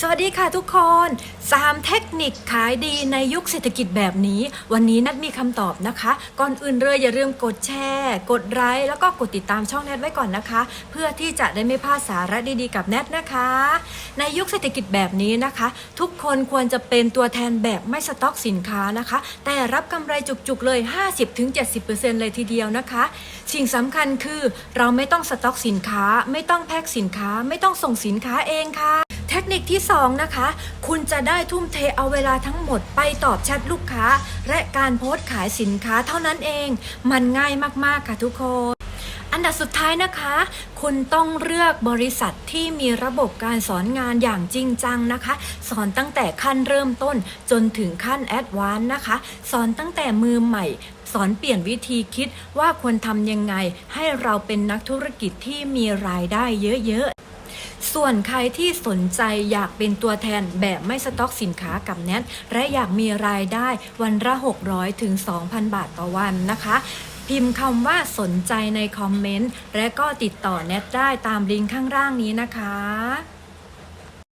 สวัสดีค่ะทุกคน 3 เทคนิคขายดีในยุคเศรษฐกิจแบบนี้ วันนี้นัดมีคำตอบนะคะ ก่อนอื่นเลยอย่าลืมกดแชร์ กดไลค์แล้วก็กดติดตามช่องแนทไว้ก่อนนะคะ เพื่อที่จะได้ไม่พลาดสาระดีๆกับแนทนะคะ ในยุคเศรษฐกิจแบบนี้นะคะ ทุกคนควรจะเป็นตัวแทนแบบไม่สต็อกสินค้านะคะ แต่รับกำไรจุกๆเลย 50-70%เลยทีเดียวนะคะ สิ่งสำคัญคือเราไม่ต้องสต็อกสินค้า ไม่ต้องแพ็คสินค้า ไม่ต้องส่งสินค้าเองค่ะ เทคนิคที่ 2 นะคะ คุณจะได้ทุ่มเทเอาเวลาทั้งหมดไปตอบแชทลูกค้า และการโพสต์ขายสินค้าเท่านั้นเอง มันง่ายมาก ๆ ค่ะทุกคนอันดับสุดท้ายนะคะ คุณต้องเลือกบริษัทที่มีระบบการสอนงานอย่างจริงจังนะคะ สอนตั้งแต่ขั้นเริ่มต้นจนถึงขั้นแอดวานนะคะ สอนตั้งแต่มือใหม่ สอนเปลี่ยนวิธีคิดว่าควรทำยังไง ให้เราเป็นนักธุรกิจที่มีรายได้เยอะๆ ส่วนใครที่สนใจอยากเป็นตัวแทนแบบไม่สต็อกสินค้ากับแนทและอยากมีรายได้วันละ 600ถึง2,000 บาทต่อวันนะคะ พิมพ์คำว่าสนใจในคอมเมนต์และก็ติดต่อแนทได้ตามลิงก์ข้างล่างนี้นะคะ